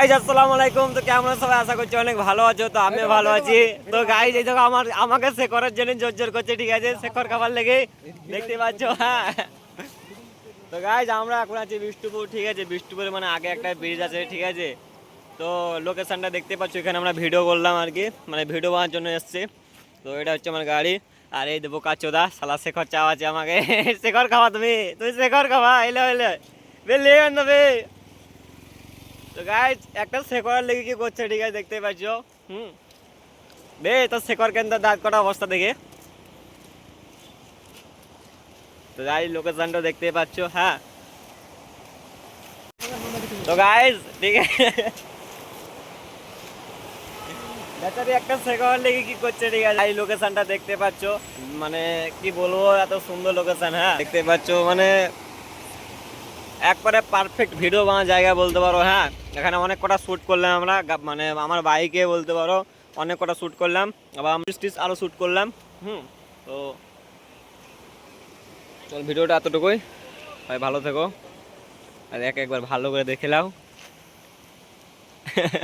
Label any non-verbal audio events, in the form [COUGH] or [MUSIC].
Guys আসসালামু আলাইকুম। তো কেমন সবাই? আশা করছি অনেক ভালো আছো। তো আমি ভালো আছি। তো গাইজ এই দেখো আমার আমাকে শেখরের জন্য জোর জোর করছে, ঠিক আছে? শেখর খাবার লেগে। দেখতে পাচ্ছ? হ্যাঁ তো গাইজ আমরা এখন আছি বিষ্ণুপুর, ঠিক আছে? বিষ্ণুপুরে মানে আগে একটা ব্রিজ আছে, ঠিক আছে? তো লোকেশনটা দেখতে পাচ্ছ, এখানে আমরা ভিডিও করলাম আর কি। মানে ভিডিও বানার জন্য এসছি। তো এটা হচ্ছে আমার গাড়ি। আর এই দেবো কাচোদা সালা শেখর চাও আছে আমাকে। [LAUGHS] শেখর খাওয়া তুমি? তুমি শেখর খাওয়া এলে এলে। বে লে নেবে তো গাইজ একটা শেখরের লেগে কি করছে ঠিক আছে দেখতে পাচ্ছ, হুম? বে, তো শেখর কেন্দ্র দাঁত কটা অবস্থা দেখে। তো গাইজ লোকেশনটা দেখতে পাচ্ছ হ্যাঁ? তো গাইজ ঠিক আছে। ব্যাটারি একটা শেখর লেগে কি করছে ঠিক আছে, এই লোকেশনটা দেখতে পাচ্ছ। মানে কি বলব, এত সুন্দর লোকেশন হ্যাঁ? দেখতে পাচ্ছ মানে একবারে পারফেক্ট ভিডিও বানার জায়গা বলতে পারো হ্যাঁ। এখানে অনেক কটা শ্যুট করলাম আমরা মানে আমার বাইকে বলতে পারো, অনেক কটা শ্যুট করলাম, আবার আমি স্টিচ আরও শ্যুট করলাম, হুম। তো চল ভিডিওটা এতটুকুই। ভাই, ভালো থেকো। আর এক একবার ভালো করে দেখে নাও। [LAUGHS]